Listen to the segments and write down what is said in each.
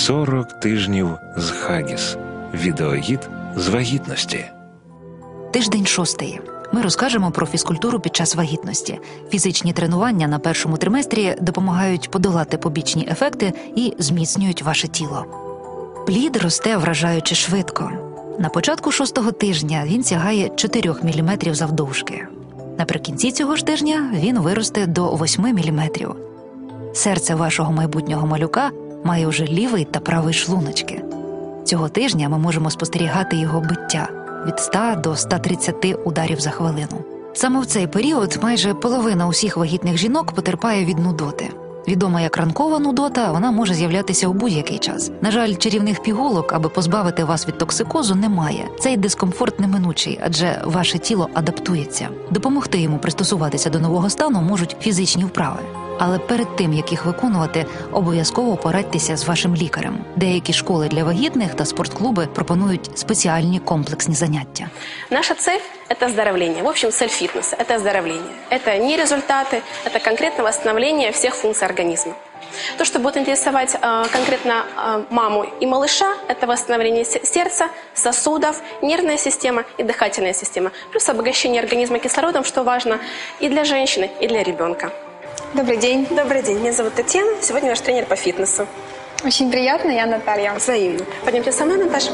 40 тижнів з Хагіс. Відеогід з вагітності. Тиждень шостий. Ми розкажемо про фізкультуру під час вагітності. Фізичні тренування на першому триместрі допомагають подолати побічні ефекти і зміцнюють ваше тіло. Плід росте вражаючи швидко. На початку шостого тижня він сягає 4 мм завдовжки. Наприкінці цього ж тижня він виросте до 8 мм. Серце вашого майбутнього малюка має вже лівий та правий шлуночки. Цього тижня ми можемо спостерігати його биття від 100 до 130 ударів за хвилину. Саме в цей період майже половина усіх вагітних жінок потерпає від нудоти. Відома як ранкова нудота, вона може з'являтися у будь-який час. На жаль, чарівних пігулок, аби позбавити вас від токсикозу, немає. Цей дискомфорт неминучий, адже ваше тіло адаптується. Допомогти йому пристосуватися до нового стану можуть фізичні вправи. Але перед тим як їх виконувати, обов'язково порадьтеся з вашим лікарем. Деякі школи для вагітних та спортклуби пропонують спеціальні комплексні заняття. Наша цель – это оздоровление. В общем, цель фитнеса – это оздоровление. Это не результаты, это конкретно восстановление всех функций организма. То, что будет интересовать э, конкретно э, маму и малыша, это восстановление се- сердца, сосудов, нервная система и дыхательная система. Плюс обогащение организма кислородом, что важно и для женщины, и для ребенка. Добрый день. Добрый день, меня зовут Татьяна, сегодня ваш тренер по фитнесу. Очень приятно, я Наталья. Взаимно. Пойдемте со мной, Наташа.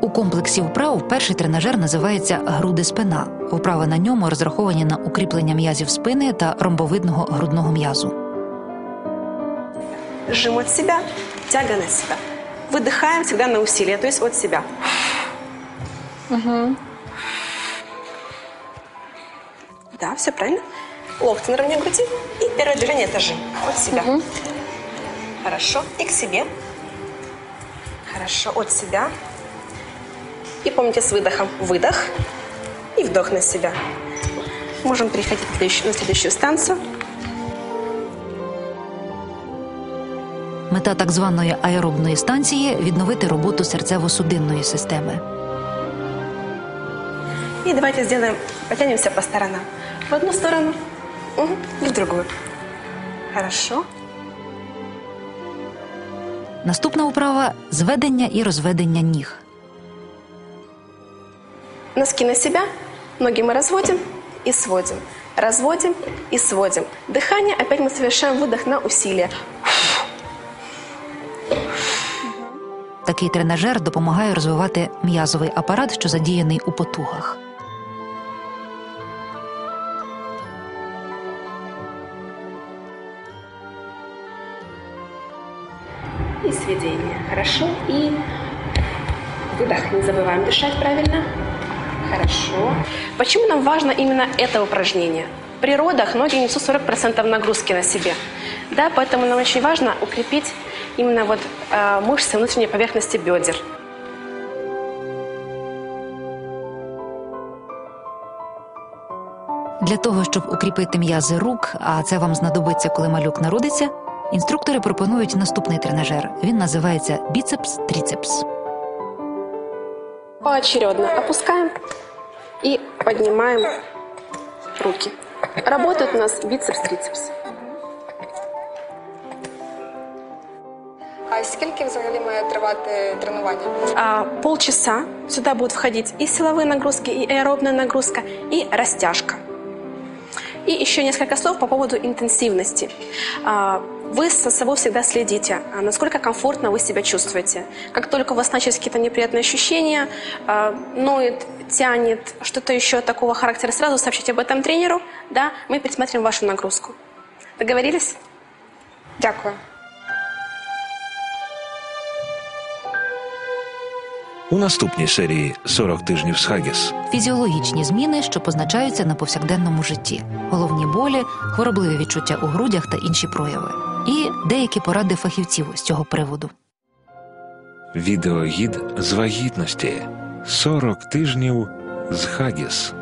У комплексі вправ перший тренажер називається груди спина. Вправи на ньому розраховані на укріплення м'язів спини та ромбовидного грудного м'язу. Жим от себя, тяга на себя. Выдыхаем всегда на усилие, то есть от себя. Да, все правильно. Локти наравне груди. И первое движение это жим. От себя. Хорошо. И к себе. Хорошо. От себя. И помните с выдохом. Выдох. И вдох на себя. Можем переходить на следующую- на следующую станцию. Мета так званої аеробної станції відновити роботу серцево-судинної системи. И давайте сделаем, потянемся по сторонам. В одну сторону мгм, и в другую. Хорошо. Наступна вправа зведення і розведення ніг. Носки на себя, ноги мы разводим и сводим. Разводим и сводим. Дыхание, опять мы совершаем выдох на усилие. Такий тренажер допомагає розвивати м'язовий апарат, що задіяний у потугах. И сведение. Хорошо. И выдох. Не забываем дышать правильно. Хорошо. Почему нам важно именно это упражнение? При родах ноги несут 40% нагрузки на себе. Да, поэтому нам очень важно укрепить именно вот э, мышцы внутренней поверхности бедер. Для того, щоб укріпити м'язи рук, а це вам знадобиться, коли малюк народиться, інструктори пропонують наступний тренажер. Він називається біцепс-тріцепс. Поочередно опускаем и поднимаем руки. Работает у нас бицепс-трицепс. А скільки взагалі має тривати тренування? А, полчаса сюда будут входить и силовые нагрузки, и аэробная нагрузка, и растяжка. И еще несколько слов по поводу интенсивности. А, Вы со собой всегда следите, а, насколько комфортно вы себя чувствуете. Как только у вас начались какие-то неприятные ощущения, а, ноет, тянет, что-то еще такого характера, сразу сообщите об этом тренеру, да, мы пересмотрим вашу нагрузку. Договорились? Дякую. У наступній серії 40 тижнів з Хагіс. Фізіологічні зміни, що позначаються на повсякденному житті, головні болі, хворобливі відчуття у грудях та інші прояви, і деякі поради фахівців з цього приводу. Відеогід з вагітності. 40 тижнів з Хагіс.